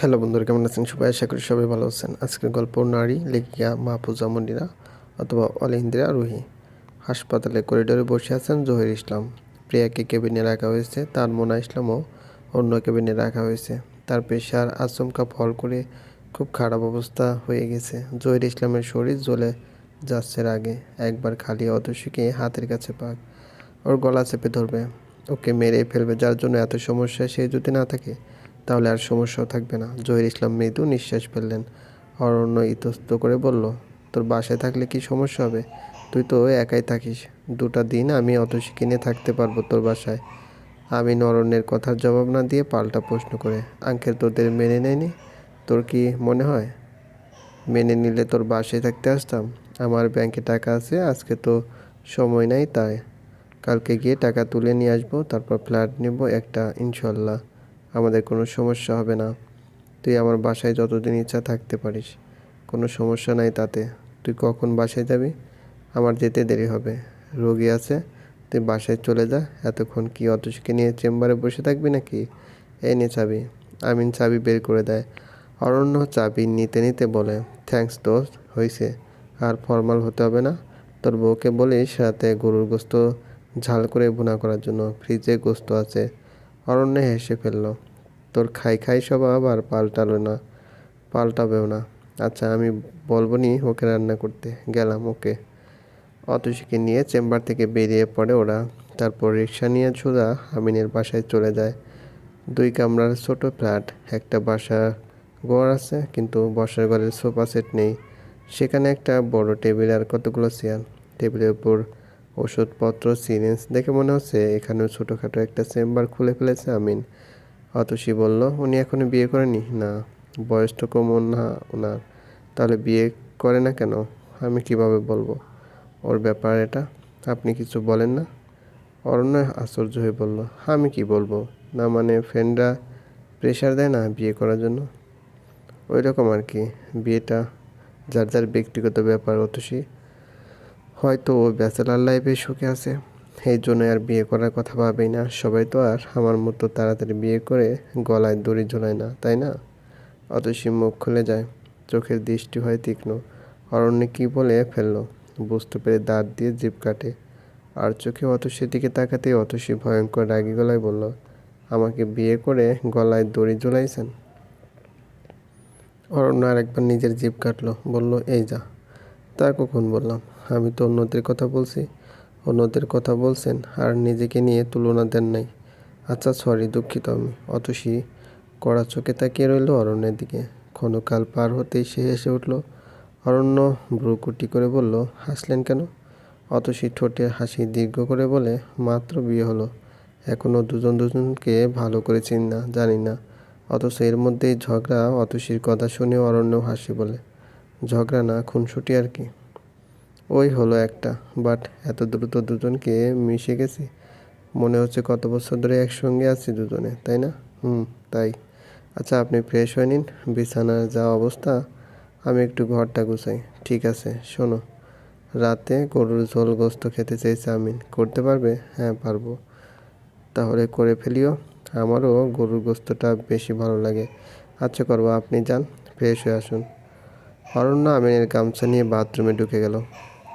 Hello বন্ধুরা, কেমন আছেন? সবাই আশা করি সবাই ভালো আছেন। আজকের গল্প নারী, লেখিকা মাহফুজা মন্ডিরা অথবা অলিন্দ্রা রুহি। হাসপাতালে করিডোরে বসে আছেন জহির ইসলাম। প্রিয়াকে কেবিনে রাখা হয়েছে, তার মোনা ইসলামও অন্য কেবিনে রাখা হয়েছে। তার পেশার আচমকা ফল করে খুব খারাপ অবস্থা হয়ে গেছে। জহির ইসলামের শরীর জ্বলে যাচ্ছে আগে একবার খালি অতসীকে হাতের কাছে পাক, ওর গলা চেপে ধরবে। ওকে মেরে ফেলবে, যার জন্য এত সমস্যা সে যদি না থাকে তাহলে আর সমস্যাও থাকবে না। জহির ইসলাম মৃদু নিঃশ্বাস ফেললেন। অরণ্য ইতস্ত করে বলল, তোর বাসায় থাকলে কি সমস্যা হবে? তুই তো একাই থাকিস। দুটা দিন আমি অত কিনে থাকতে পারব তোর বাসায়। আমি অরণ্যের কথার জবাব না দিয়ে পাল্টা প্রশ্ন করে, আঙ্কেল তোদের মেনে নেয়নি? তোর কি মনে হয়? মেনে নিলে তোর বাসায় থাকতে আসতাম। আমার ব্যাংকে টাকা আছে, আজকে তো সময় নাই তাই। কালকে গিয়ে টাকা তুলে নিয়ে আসব, তারপর ফ্ল্যাট নেব একটা, ইনশাল্লাহ। আমাদের কোনো সমস্যা হবে না। তুই আমার বাসায় যতদিন ইচ্ছা থাকতে পারিস। কোনো সমস্যা নাই তাতে। তুই কখন বাসায় যাবি? আমার যেতে দেরি হবে। রোগী আছে। তুই বাসায় চলে যা। এতক্ষণ কি অতসীকে নিয়ে চেম্বারে বসে থাকবি নাকি? এই নে চাবি। আমিন চাবি বের করে দেয়। অরণ্য চাবি নিতে নিতে বলে, থ্যাঙ্কস দোস্ত হয়েছে আর ফর্মাল হতে হবে না। তোর বউকে বলিস রাতে গরুর গোস্ত ঝাল করে ভুনা করার জন্য। ফ্রিজে গোস্ত আছে। অরণ্য হেসে ফেলল, তোর খাই খাই সব আবার পাল্টালো না, পাল্টাবেও না। আচ্ছা আমি বলব নি ওকে রান্না করতে? গেলাম ওকে। অতসীকে নিয়ে চেম্বার থেকে বেরিয়ে পড়ে ওরা। তারপর রিক্সা নিয়ে সোজা আমিনের বাসায় চলে যায়। দুই কামরার ছোট ফ্ল্যাট, একটা বাসা ঘর আছে, কিন্তু বসার ঘরের সোফা সেট নেই। সেখানে একটা বড় টেবিল আর কতগুলো চেয়ার। টেবিলের উপর ওষুধপত্র, সিরিঞ্জ দেখে মনে হচ্ছে এখানেও ছোটোখাটো একটা চেম্বার খুলে ফেলেছে আমিন। অতসী বলল, উনি এখনও বিয়ে করেনি না, বয়স তো কম না ওনার তাহলে বিয়ে করে না কেন? আমি কীভাবে বলব? ওর ব্যাপার এটা। আপনি কিছু বলেন না? অরণ্য আশ্চর্য হয়ে বলল, আমি কি বলব? না মানে ফ্রেন্ডরা প্রেশার দেয় না বিয়ে করার জন্য? ওই রকম আর কি। বিয়েটা যার যার ব্যক্তিগত ব্যাপার অতসী। হয়তো ও ব্যাচেলার লাইফে সুখে আছে। এই জন্য আর বিয়ে করার কথা ভাবেই না। সবাই তো আর আমার মতো তাড়াতাড়ি বিয়ে করে গলায় দড়ি ঝোলায় না, তাই না? অতসী মুখ খুলে যায়। চোখের দৃষ্টি হয় তীক্ষ্ণ। অরণ্য কী বলে ফেলল। বুঝতে পেরে দাঁত দিয়ে জিভ কাটে। আর চোখে অতসীর দিকে তাকাতেই অতসী ভয়ঙ্কর রাগি গলায় বলল, আমাকে বিয়ে করে গলায় দড়ি ঝোলাইছেন? অরণ্য আরেকবার নিজের জিভ কাটলো। বলল, এই যা। তা কখন বললাম? আমি তো অন্যদের কথা বলছি। অন্যদের কথা বলছেন আর নিজেকে নিয়ে তুলনা দেন নাই। আচ্ছা সরি দুঃখিত আমি। অতসী কড়া চোখে তাকিয়ে রইল অরণ্যের দিকে। ক্ষণকাল পার হতেই সে হেসে উঠল। অরণ্য ভ্রুকুটি করে বলল, হাসলেন কেন? অতসী ঠোঁটে হাসি দীর্ঘ করে বলে, মাত্র বিয়ে হলো। এখনও দুজন দুজনকে ভালো করে চিন না, জানি না। অথচ এর মধ্যেই ঝগড়া অতসীর কথা শুনে অরণ্য হাসি বলে। ঝগড়া না, খুনসুটি আর কি। ওই হলো একটা। বাট এত দ্রুত দুজনকে মিশে গেছি, মনে হচ্ছে কত বছর ধরে একসঙ্গে আছি দুজনে, তাই না? হুম, তাই। আচ্ছা আপনি ফ্রেশ হয়ে নিন, বিছানার যা অবস্থা, আমি একটু ঘরটা গুছাই। ঠিক আছে, শোনো। রাতে গরুর ঝোল গোস্ত খেতে চাইছে আমিন। করতে পারবে? হ্যাঁ পারব। তাহলে করে ফেলিও। আমারও গরুর গোস্তটা বেশি ভালো লাগে। আচ্ছা করব, আপনি যান ফ্রেশ হয়ে আসুন। অরণ্য আমিনের গামছা নিয়ে বাথরুমে ঢুকে গেল।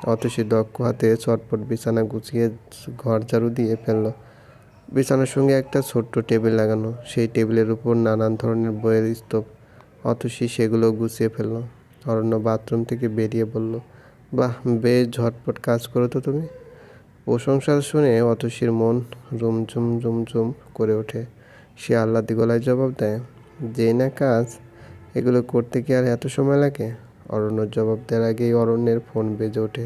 অতসী দক্ষ হাতে চটপট বিছানা গুছিয়ে ঘর ঝাড়ু দিয়ে ফেলল। বিছানার সঙ্গে একটা ছোট্ট টেবিল লাগানো। সেই টেবিলের উপর নানান ধরনের বইয়ের স্তূপ। অতসী সেগুলো গুছিয়ে ফেলল। অরণ্য বাথরুম থেকে বেরিয়ে বলল, বাহ, বেশ ঝটপট কাজ করো তো তুমি। প্রশংসা শুনে অতসীর মন রুমঝুম রুমঝুম করে ওঠে। সে আহ্লাদি গলায় জবাব দেয় যেই না কাজ, এগুলো করতে কি আর এত সময় লাগে? অরণ্যর জবাব দেওয়ার আগেই অরণ্যের ফোন বেজে ওঠে।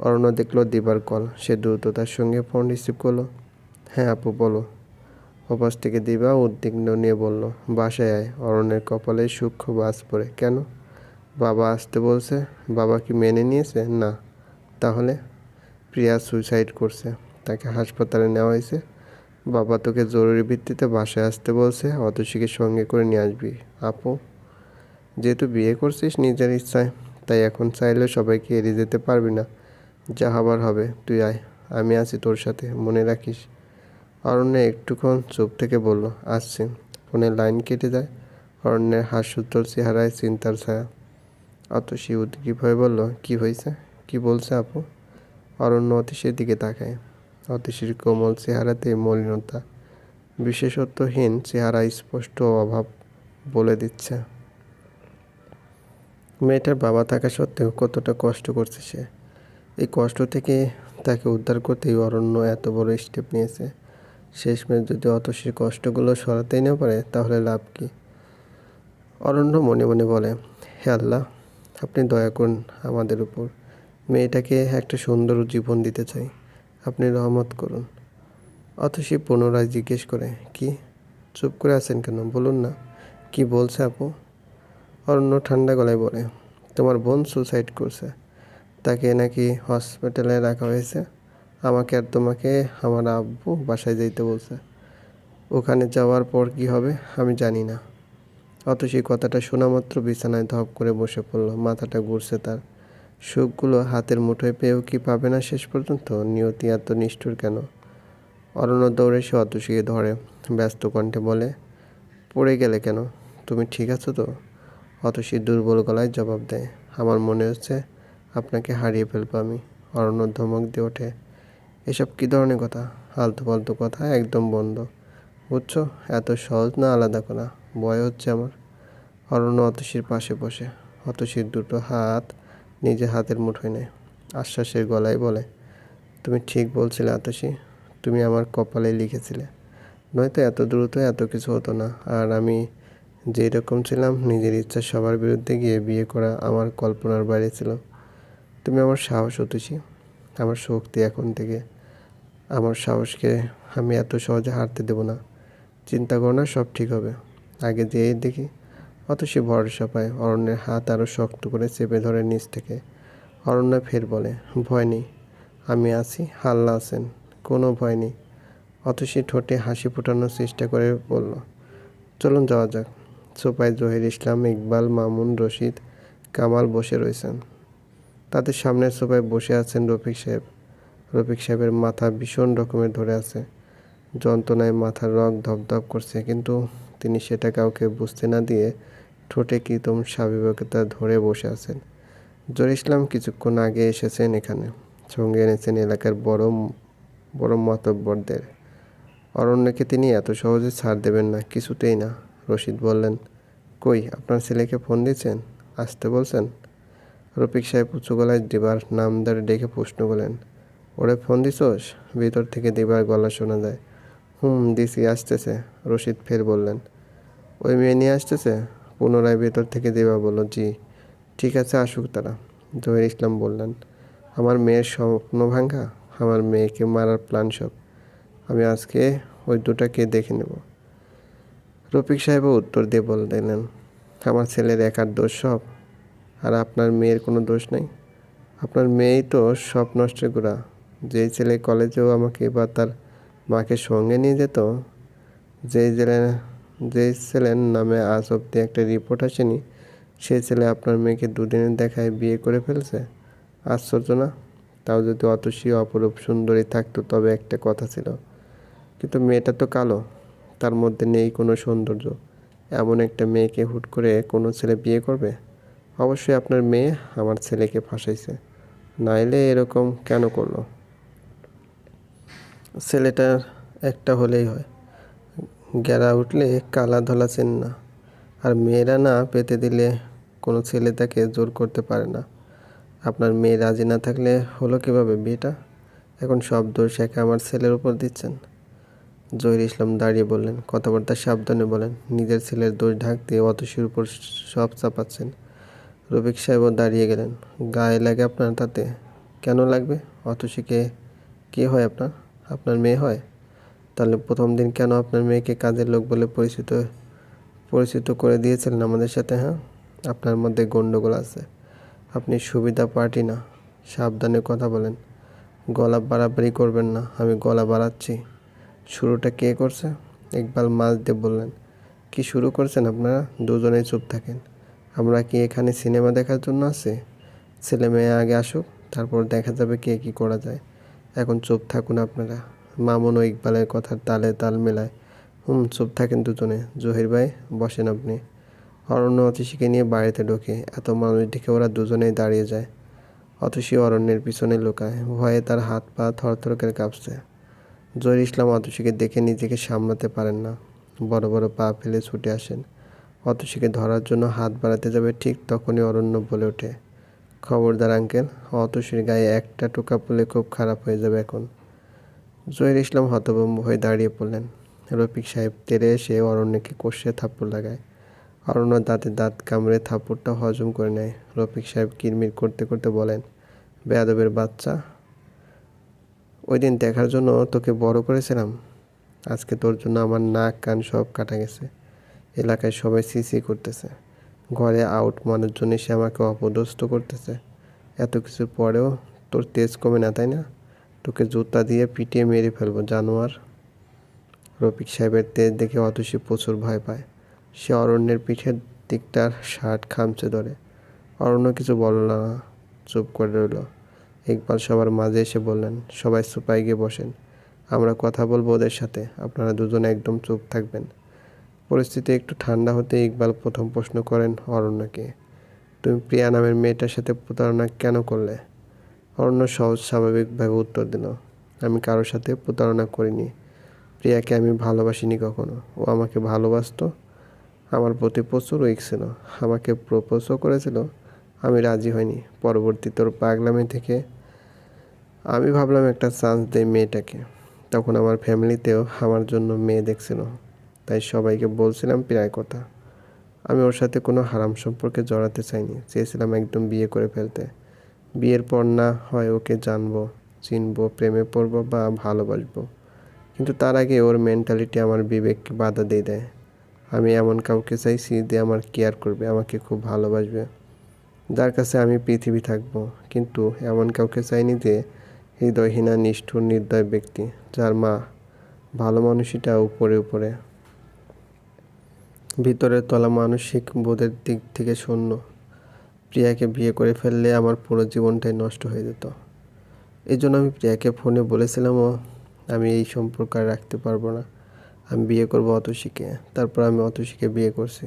অরণ্য দেখল দিবার কল। সে দ্রুততার সঙ্গে ফোন রিসিভ করল। হ্যাঁ আপু, বলো। ওপাশ থেকে দিবা উদ্বিগ্ন নিয়ে বলল, বাসায় আয়। অরণ্যের কপালে সূক্ষ্ম বাস পড়ে। কেন? বাবা আসতে বলছে। বাবা কি মেনে নিয়েছে? না। তাহলে? প্রিয়া সুইসাইড করছে। তাকে হাসপাতালে নেওয়া হয়েছে। বাবা তোকে জরুরি ভিত্তিতে বাসায় আসতে বলছে। অতসীকে সঙ্গে করে নিয়ে আসবি। আপু? যেহেতু বিয়ে করছিস নিজের ইচ্ছায়, তাই এখন চাইলে সবাইকে এড়িয়ে যেতে পারবি না। যা হবার হবে, তুই আয়, আমি আছি তোর সাথে, মনে রাখিস। অরণ্য একটুক্ষণ চুপ থেকে বলল, আসছি। ফোনের লাইন কেটে যায়, অরণ্যের হাস্যোজ্জ্বল চেহারায় চিন্তার ছায়া। অত অতসী উদ্গ্রীব হয়ে বলল, কি হয়েছে? কি বলছে আপু? অরণ্য অতীশের দিকে তাকায়। অতীশের কোমল চেহারাতে মলিনতা, বিশেষত্বহীন চেহারা স্পষ্ট অভাব বলে দিচ্ছে। মেয়েটার বাবা থাকা সত্ত্বেও কতটা কষ্ট করছে সে। এই কষ্ট থেকে তাকে উদ্ধার করতেই অরণ্য এত বড় স্টেপ নিয়েছে। শেষমেশ যদি অতসীর কষ্টগুলো সরাতেই না পারে, তাহলে লাভ কি? অরণ্য মনে মনে বলে, হে আল্লাহ, আপনি দয়া করুন আমাদের উপর। মেয়েটাকে একটা সুন্দর জীবন দিতে চাই। আপনি রহমত করুন। অতসী পুনরায় জিজ্ঞেস করে, কি? চুপ করে আছেন কেন? বলুন না। কি বলছে আপু? অরণ্য ঠান্ডা গলায় বলে, তোমার বোন সুসাইড করছে। তাকে নাকি হসপিটালে রাখা হয়েছে। আমাকে আর তোমাকে আমার আব্বু বাসায় যেতে বলছে। ওখানে যাওয়ার পর কি হবে আমি জানি না। অত সেই কথাটা শোনা মাত্র বিছানায় ধপ করে বসে পড়ল, মাথাটা ঘুরছে তার। সুখগুলো হাতের মুঠোয় পেয়েও কি পাবে না শেষ পর্যন্ত? নিয়তি এত নিষ্ঠুর কেন? অরণ্য দৌড়ে সে অতসীকে ধরে, ব্যস্ত কণ্ঠে বলে, পড়ে গেলে কেন? তুমি ঠিক আছো তো? অতসী দুর্বল গলায় জবাব দেয়। আমার মনে হচ্ছে আপনাকে হারিয়ে ফেলব আমি। অরণ্য ধমক দিয়ে ওঠে। এসব কী ধরনের কথা? আলতু ফালতু কথা একদম বন্ধ। বুঝছ, এত সহজ না আলাদা করা। ভয় হচ্ছে আমার। অরণ্য অতসীর পাশে বসে। অতসীর দুটো হাত নিজে হাতের মুঠোয় নেয়। আশ্বাসের গলায় বলে, তুমি ঠিক বলছিলে আতসী। তুমি আমার কপালে লিখেছিলে। নয়তো এত দ্রুত এত কিছু হতো না। আর আমি যেই রকম ছিলাম, নিজের ইচ্ছা সবার বিরুদ্ধে গিয়ে বিয়ে করা আমার কল্পনার বাইরে ছিল। তুমি আমার সাহস হতেছি আমার শক্তি এখন থেকে। আমার সাহসকে আমি এত সহজে হারতে দেব না। চিন্তা করো না, সব ঠিক হবে। আগে যেয়ে দেখি। অত সে ভরসা পায়। অরণ্যের হাত আরও শক্ত করে চেপে ধরে নিচ থেকে। অরণ্য ফের বলে, ভয় নেই। আমি আছি, হাল্লা আছেন। কোনো ভয় নেই। অত সে ঠোঁটে হাসি ফোটানোর চেষ্টা করে বলল, চলুন যাওয়া যাক। সোপায় জহির ইসলাম, ইকবাল, মামুন, রশিদ, কামাল বসে রয়েছেন। তাদের সামনের সোপায় বসে আছেন রফিক সাহেব। রফিক সাহেবের মাথা ভীষণ রকমের ধরে আছে। যন্ত্রণায় মাথার রগ ধপধপ করছে, কিন্তু তিনি সেটা কাউকে বুঝতে না দিয়ে ঠোঁটে কীতম স্বাভাবিকতা ধরে বসে আছেন। জহির ইসলাম কিছুক্ষণ আগে এসেছেন এখানে, সঙ্গে এনেছেন এলাকার বড় বড় মাতব্বরদের। অরণ্যকে তিনি এত সহজে ছাড় দেবেন না, কিছুতেই না। রশিদ বললেন, কই, আপনার ছেলেকে ফোন দিয়েছেন আসতে বলছেন? রফিক সাহেব উঁচু গলায় দিবার নাম ধরে ডেকে প্রশ্ন করলেন, ওরে ফোন দিছোস? ভিতর থেকে দিবার গলা শোনা যায়। হুম, দিছি, আসতেছে। রশিদ ফের বললেন, ওই মেয়ে নিয়ে আসতেছে? পুনরায় ভেতর থেকে দেবা বলল, জি। ঠিক আছে, আসুক তারা। জহির ইসলাম বললেন, আমার মেয়ের স্বপ্ন ভাঙ্গা আমার মেয়েকে মারার প্ল্যান সব। আমি আজকে ওই দুটাকে দেখে নেব। রফিক সাহেবও উত্তর দিয়ে বলে দিলেন, আমার ছেলের একার দোষ সব, আর আপনার মেয়ের কোনো দোষ নেই। আপনার মেয়েই তো সব নষ্টের গোড়া। যেই ছেলে কলেজেও আমাকে বা তার মাকে সঙ্গে নিয়ে যেত, যেই ছেলে, যেই ছেলের নামে আজ অব্দি একটা রিপোর্ট আসেনি, সেই ছেলে আপনার মেয়েকে দুদিনের দেখায় বিয়ে করে ফেলছে। আশ্চর্য না? তাও যদি অতসী অপরূপ সুন্দরী থাকতো তবে একটা কথা ছিল, কিন্তু মেয়েটা তো কালো। তার মধ্যে নেই কোনো সৌন্দর্য। এমন একটা মেয়েকে হুট করে কোনো ছেলে বিয়ে করবে? অবশ্যই আপনার মেয়ে আমার ছেলেকে ফাঁসাইছে। নাইলে এরকম কেন করল? ছেলেটার একটা হলেই হয়। গেরা উঠলে কালা ধলা চেন না। আর মেয়েরা না পেতে দিলে কোনো ছেলে তাকে জোর করতে পারে না। আপনার মেয়ে রাজি না থাকলে হলো কীভাবে বিয়েটা এখন সব দোষ একে আমার ছেলের উপর দিচ্ছেন। জহির ইসলাম দাঁড়িয়ে বললেন, কথাবার্তা সাবধানে বলেন, নিজের ছেলের দোষ ঢাকতে অতসীর উপর সব চাপাচ্ছেন। রফিক সাহেবও দাঁড়িয়ে গেলেন, গায়ে লাগে আপনার তাতে? কেন লাগবে? অতসীকে কে হয় আপনার? আপনার মেয়ে হয়? তাহলে প্রথম দিন কেন আপনার মেয়েকে কাজের লোক বলে পরিচিত পরিচিত করে দিয়েছিলেন আমাদের সাথে হ্যাঁ? আপনার মধ্যে গণ্ডগোল আছে। আপনি সুবিধা পার্টি না, সাবধানে কথা বলেন। গলা বাড়াবাড়ি করবেন না, আমি গলা বাড়াচ্ছি। শুরুটা কে করছে? ইকবাল মাছ দিয়ে বললেন, কি শুরু করছেন আপনারা? দুজনেই চুপ থাকেন। আমরা কি এখানে সিনেমা দেখার জন্য আছি? ছেলে মেয়ে আগে আসুক, তারপর দেখা যাবে কে কি করা যায়। এখন চুপ থাকুন আপনারা। মামুন ও ইকবালের কথার তালে তাল মেলায়, হুম, চুপ থাকেন দুজনে। জহির ভাই, বসেন আপনি। অরণ্য অতসীকে নিয়ে বাড়িতে ঢোকে। এত মানুষ দেখে ওরা দুজনেই দাঁড়িয়ে যায়। অতসী অরণ্যের পিছনে লুকায়। ভয়ে তার হাত পা থরথর করে কাঁপছে। জহির ইসলাম অতসীকে দেখে নিজেকে সামলাতে পারেন না। বড় বড় পা ফেলে ছুটে আসেন। অতসীকে ধরার জন্য হাত বাড়াতে যাবে ঠিক তখনই অরণ্য বলে ওঠে। খবরদার আঙ্কেল অতসীর গায়ে একটা টোকা পড়লে খুব খারাপ হয়ে যাবে এখন। জহির ইসলাম হতভম্ব হয়ে দাঁড়িয়ে পড়লেন। রফিক সাহেব তেরে এসে অরণ্যকে কষে থাপ্পড় লাগায়। অরণ্য দাঁতে দাঁত কামড়ে থাপ্পড়টা হজম করে নেয়। রফিক সাহেব কিরমির করতে করতে বলেন, বেয়াদবের বাচ্চা ওই দিন দেখার জন্য তোকে বড় করেছিলাম। আজকে তোর জন্য আমার নাক, কান সব কাটা গেছে। এলাকায় সবাই সিসি করতেছে। ঘরে আউট মানুষজন এসে আমাকে অপদস্থ করতেছে। এত কিছুর পরেও তোর তেজ কমে না, তাই না? তোকে জুতা দিয়ে পিটিয়ে মেরে ফেলব, জানোয়ার। রফিক সাহেবের তেজ দেখে অতসী প্রচুর ভয় পায়। সে অরণ্যের পিঠের দিকটার শার্ট খামচে ধরে। অরণ্য কিছু বলল না, চুপ করে রইল। ইকবাল সবার মাঝে এসে বললেন, সবাই সুপাই গিয়ে বসেন। আমরা কথা বলব ওদের সাথে। আপনারা দুজনে একদম চুপ থাকবেন। পরিস্থিতি একটু ঠান্ডা হতে ইকবাল প্রথম প্রশ্ন করেন, অরণ্যকে, তুমি প্রিয়া নামের মেয়েটার সাথে প্রতারণা কেন করলে? অরণ্য সহজ স্বাভাবিকভাবে উত্তর দিল, আমি কারোর সাথে প্রতারণা করিনি। প্রিয়াকে আমি ভালোবাসিনি কখনো। ও আমাকে ভালোবাসতো। আমার প্রতি প্রচুর উইক ছিল। আমাকে প্রপোজও করেছিল। আমি রাজি হইনি। পরবর্তী তোর পাগলামি থেকে আমি ভাবলাম একটা চান্স দেই মেয়েটাকে। তখন আমার ফ্যামিলিতেও আমার জন্য মেয়ে দেখছিল। তাই সবাইকে বলছিলাম প্রায় কথা। আমি ওর সাথে কোনো হারাম সম্পর্কে জড়াতে চাইনি। চেয়েছিলাম একদম বিয়ে করে ফেলতে। বিয়ের পর না হয় ওকে জানব, চিনবো, প্রেমে পড়ব বা ভালোবাসবো। কিন্তু তার আগে ওর মেন্টালিটি আমার বিবেককে বাধা দিয়ে দেয়। আমি এমন কাউকে চাইছি যে আমার কেয়ার করবে, আমাকে খুব ভালোবাসবে। যার কাছে আমি পৃথিবী থাকব। কিন্তু এমন কাউকে চাইনি যে হৃদয়হীনা, নিষ্ঠুর, নির্দয় ব্যক্তি, যার মা ভালো মানুষটা উপরে উপরে। ভিতরের তলা মানসিক বোধের দিক থেকে শূন্য। প্রিয়াকে বিয়ে করে ফেললে আমার পুরো জীবনটাই নষ্ট হয়ে যেত। এই জন্য আমি প্রিয়াকে ফোনে বলেছিলামও আমি এই সম্পর্ক আর রাখতে পারব না। আমি বিয়ে করব অতসীকে। তারপর আমি অতসীকে বিয়ে করছি।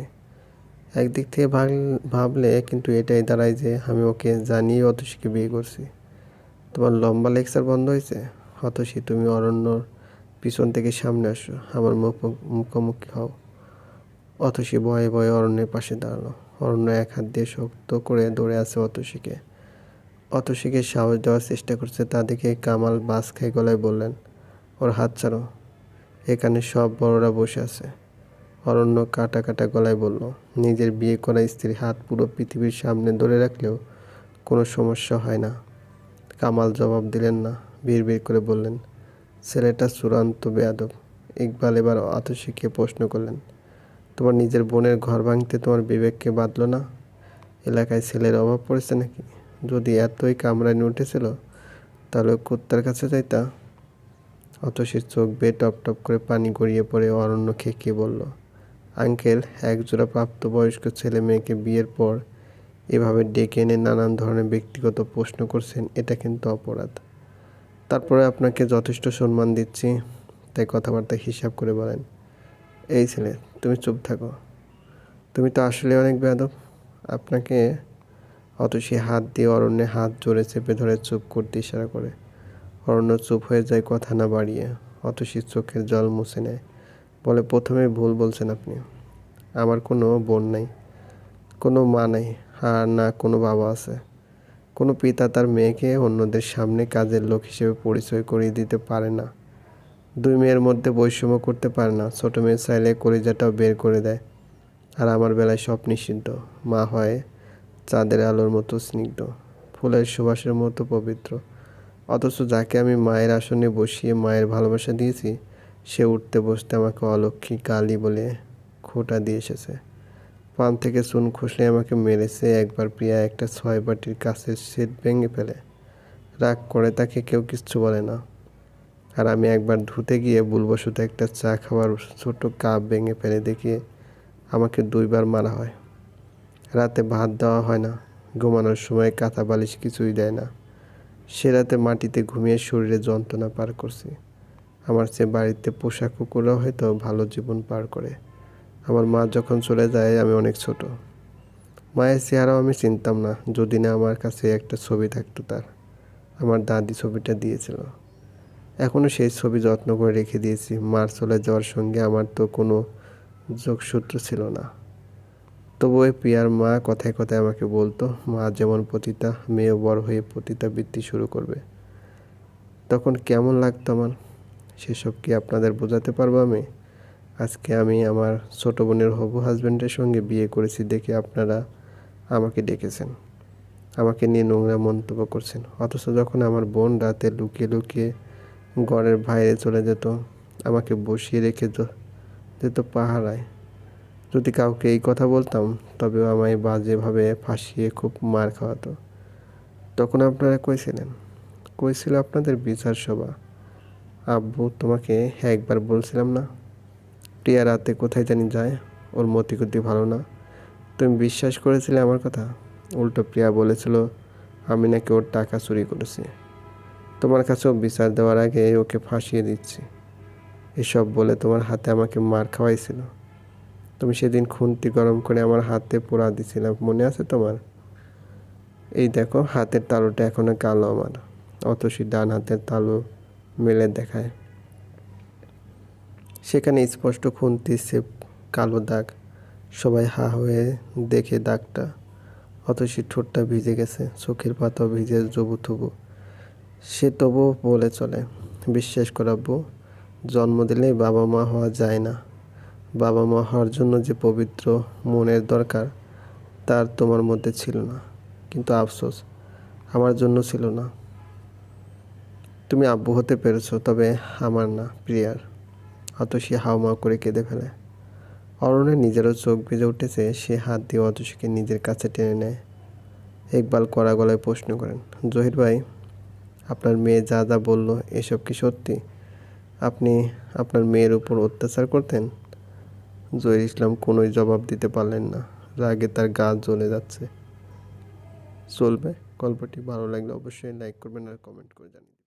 একদিক থেকে ভাবলে কিন্তু এটাই দাঁড়ায় যে আমি ওকে জানিয়ে অতসীকে বিয়ে করছি। তোমার লম্বা লেকচার বন্ধ হয়েছে? অতসী তুমি অরণ্যর পিছন থেকে সামনে আসো। আমার মুখ মুখোমুখি হও। অতসী ভয়ে ভয়ে অরণ্যের পাশে দাঁড়াল। অরণ্য এক হাত দিয়ে শক্ত করে দৌড়ে আছে অতসীকে অতসীকে সাহস দেওয়ার চেষ্টা করছে, তা দেখে কামাল বাস খেয়ে গলায় বললেন, ওর হাত ছাড়ো। এখানে সব বড়রা বসে আছে। অরণ্য কাটা কাটা গলায় বলল, নিজের বিয়ে করা স্ত্রীর হাত পুরো পৃথিবীর সামনে ধরে রাখলেও কোনো সমস্যা হয় না। কামাল জবাব দিলেন না বিড় করে বললেন, ছেলেটা চূড়ান্ত বেয়াদব। ইকবাল এবার আতসীকে প্রশ্ন করলেন, তোমার নিজের বোনের ঘর ভাঙতে তোমার বিবেককে বাঁধল না? এলাকায় ছেলের অভাব পড়েছে নাকি? যদি এতই কামড়ানি উঠেছিল, তাহলে কুত্তার কাছে যাইতা? অতসীর চোখ বেয়ে টপ টপ করে পানি গড়িয়ে পড়ে অরণ্য খেকিয়ে বলল, আঙ্কেল, একজোড়া প্রাপ্তবয়স্ক ছেলে মেয়েকে বিয়ের পর এভাবে ডেকে এনে নানান ধরনের ব্যক্তিগত প্রশ্ন করছেন, এটা কিন্তু অপরাধ। তারপরে আপনাকে যথেষ্ট সম্মান দিচ্ছি, তাই কথাবার্তা হিসাব করে বলেন। এই ছেলে, তুমি চুপ থাকো। তুমি তো আসলে অনেক বেয়াদব। আপনাকে অতসী হাত দিয়ে অরণ্যে হাত জোরে চেপে ধরে চুপ করতে ইশারা করে। অরণ্য চুপ হয়ে যায় কথা না বাড়িয়ে অতসীর চোখের জল মুছে নেয়। বলে, প্রথমে ভুল বলছেন আপনি। আমার কোনো বোন নাই, কোনো মা নাই। না কোনো বাবা আছে। কোনো পিতা তার মেয়েকে অন্যদের সামনে কাজের লোক হিসেবে পরিচয় করিয়ে দিতে পারে না। দুই মেয়ের মধ্যে বৈষম্য করতে পারে না। ছোটো মেয়ে চাইলে কলিজাটাও বের করে দেয়। আর আমার বেলায় সব নিষিদ্ধ। মা হয় চাঁদের আলোর মতো স্নিগ্ধ, ফুলের সুবাসের মতো পবিত্র। অথচ যাকে আমি মায়ের আসনে বসিয়ে মায়ের ভালোবাসা দিয়েছি, সে উঠতে বসতে আমাকে অলক্ষী কালী বলে খোটা দিয়ে এসেছে। পান থেকে চুন খসলে আমাকে মেরেছে। একবার প্রিয়া একটা ছয় বাটির কাছে সেট ভেঙে ফেলে। রাগ করে তাকে কেউ কিচ্ছু বলে না। আর আমি একবার ধুতে গিয়ে ভুলবশত একটা চা খাওয়ার ছোট কাপ ভেঙে ফেলে দেখিয়ে আমাকে দুইবার মারা হয়। রাতে ভাত দেওয়া হয় না। ঘুমানোর সময় কাঁথা বালিশ কিছুই দেয় না। সে রাতে মাটিতে ঘুমিয়ে শরীরে যন্ত্রণা পার করছি। আমার চেয়ে বাড়িতে পোষা কুকুরও হয়তো ভালো জীবন পার করে। আমার মা যখন চলে যায়, আমি অনেক ছোট। মায়ের চেহারাও আমি চিনতাম না, যদি না আমার কাছে একটা ছবি থাকতো তার। আমার দাদি ছবিটা দিয়েছিল। এখনও সেই ছবি যত্ন করে রেখে দিয়েছি। মার চলে যাওয়ার সঙ্গে আমার তো কোনো যোগসূত্র ছিল না। তবু ওই প্রিয়ার মা কথায় কথায় আমাকে বলতো, মা যেমন পতিতা, মেয়েও বড় হয়ে পতিতা বৃত্তি শুরু করবে। তখন কেমন লাগতো আমার? সেসব কি আপনাদের বোঝাতে পারব আমি? আজকে আমি আমার ছোট বোনের হবু হাজব্যান্ডের সঙ্গে বিয়ে করেছি দেখে আপনারা আমাকে ডেকেছেন। আমাকে নিয়ে নোংরা মন্তব্য করছেন। অথচ যখন আমার বোন রাতে লুকিয়ে লুকিয়ে ঘরের বাইরে চলে যেত, আমাকে বসিয়ে রেখে যেত পাহারায়। যদি কাউকে এই কথা বলতাম, তবেও আমায় বাজেভাবে ফাঁসিয়ে খুব মার খাওয়াতো। তখন আপনারা কইছিলেন কইছিল আপনাদের বিচার সভা আব্বু, তোমাকে একবার বলছিলাম না? প্রিয়া রাতে কোথায় জানি যায়, ওর মতি মতিগতি ভালো না। তুমি বিশ্বাস করেছিলে আমার কথা? উল্টো প্রিয়া বলেছিল, আমি নাকি ওর টাকা চুরি করেছি। তোমার কাছেও বিচার দেওয়ার আগে ওকে ফাঁসিয়ে দিচ্ছি। এসব বলে তোমার হাতে আমাকে মার খাওয়াইছিল। তুমি সেদিন খুন্তি গরম করে আমার হাতে পোড়া দিছিলাম মনে আছে তোমার? এই দেখো, হাতের তালুটা এখনও কালো আমার। অতসী ডান হাতের তালু মেলে দেখায়। সেখানে স্পষ্ট খুন্তি সে কালো দাগ। সবাই হা হয়ে দেখে দাগটা। অতসী ঠোঁটটা ভিজে গেছে, চোখের পাতাও ভিজে জবু থবু সে তবু বলে চলে, বিশ্বাস করাবো জন্ম দিলেই বাবা মা হওয়া যায় না। বাবা মা হওয়ার জন্য যে পবিত্র মনের দরকার, তার তোমার মধ্যে ছিল না। কিন্তু আফসোস, আমার জন্য ছিল না। তুমি আব্বু হতে পেরেছ, তবে আমার না, প্রিয়ার। অতসী হাওমাও করে কেঁদে ফেলে। অরণের নিজেরও চোখ ভিজে উঠেছে, সে হাত দিয়ে অতসীকে নিজের কাছে টেনে নেয়। ইকবাল কড়া গলায় প্রশ্ন করেন, জহির ভাই, আপনার মেয়ে যা যা বলল, এসব কি সত্যি? আপনি আপনার মেয়ের উপর অত্যাচার করতেন? জহির ইসলাম কোনোই জবাব দিতে পারলেন না। রাগে তার গা জ্বলে যাচ্ছে। চলবে। গল্পটি ভালো লাগলে অবশ্যই লাইক করবেন আর কমেন্ট করে জানিয়ে দিবেন।